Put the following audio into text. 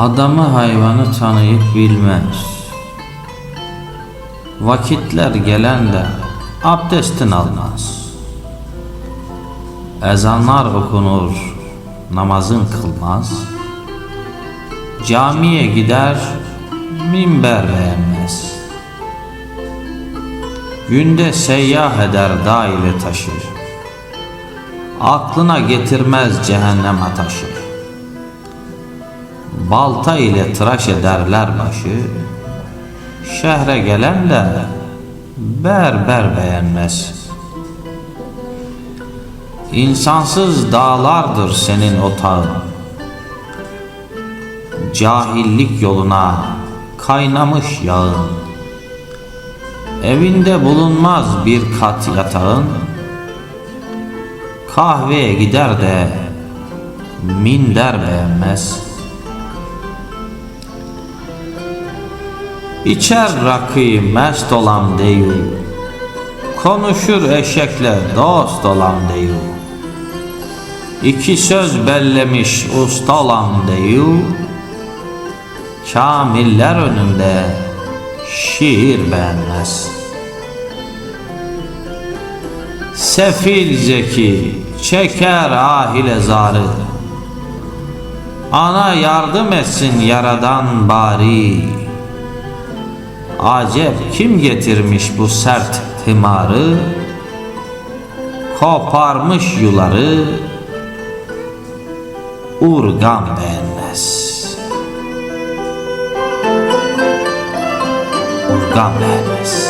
Adamı hayvanı tanıyıp bilmez. Vakitler gelen de abdestin almaz. Ezanlar okunur, namazın kılmaz. Camiye gider, minber beğenmez. Günde seyyah eder dağ ile taşır. Aklına getirmez cehennem ataşı. Balta ile tıraş ederler başı. Şehre gelen de berber beğenmez. İnsansız dağlardır senin otağın. Cahillik yoluna kaynamış yağın. Evinde bulunmaz bir kat yatağın. Kahveye gider de minder beğenmez. İçer rakıyı mest olan deyu. Konuşur eşekle dost olan deyu. İki söz bellemiş usta olan deyu. Kamiller önünde şiir beğenmez. Sefil zeki çeker ahile zarı. Ana yardım etsin yaradan bari. Acep kim getirmiş bu sert himarı? Koparmış yuları, urgan beğenmez. Urgan beğenmez.